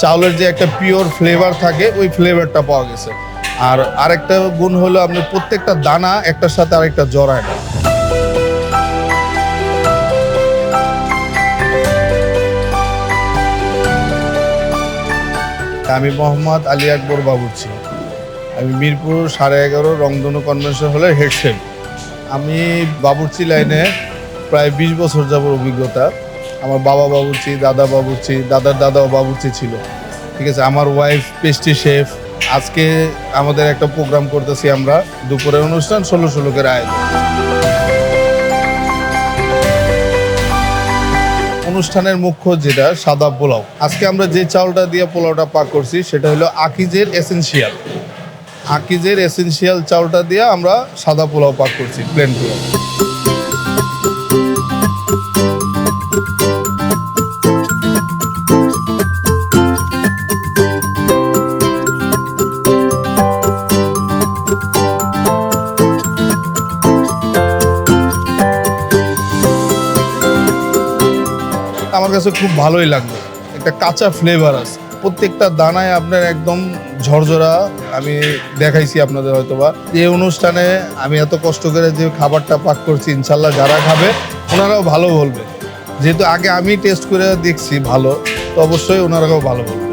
চাউলের যে একটা পিওর ফ্লেভার থাকে, ওই ফ্লেভারটা পাওয়া গেছে। আর আরেকটা গুণ হলো আপনি প্রত্যেকটা দানা একটার সাথে আরেকটা জড়ায় না আমি মোহাম্মদ আলী আকবর বাবুর্চি। আমি মিরপুর সাড়ে এগারো রংধনু কনভেনশন হলের হেড শেফ আমি বাবুর্চি লাইনে প্রায় বিশ বছর যাব অভিজ্ঞতা। আমার বাবা বাবুর্চি, দাদা বাবুর্চি, দাদার দাদাও বাবুর্চি ছিল। ঠিক আছে, আমার ওয়াইফ পেস্টি শেফ আজকে আমাদের একটা প্রোগ্রাম করতেছি আমরা, দুপুরের অনুষ্ঠান ষোলো ষোলোকের আয়োজন। অনুষ্ঠানের মুখ্য যেটা, সাদা পোলাও। আজকে আমরা যে চাউলটা দিয়ে পোলাওটা পাক করছি, সেটা হলো আকিজের এসেনশিয়াল আকিজের এসেনশিয়াল চাউলটা দিয়ে আমরা সাদা পোলাও পাক করছি প্লেন পোলাও। আমার কাছে খুব ভালোই লাগবে একটা কাঁচা ফ্লেভার আছে। প্রত্যেকটা দানায় আপনার একদম ঝরঝরা, আমি দেখাইছি আপনাদের হয়তোবা। এই অনুষ্ঠানে আমি এত কষ্ট করে যে খাবারটা পাক করছি, ইনশাল্লাহ যারা খাবে, ওনারাও ভালো বলবে। যেহেতু আগে আমি টেস্ট করে দেখছি ভালো, তো অবশ্যই ওনারাও ভালো বলবে।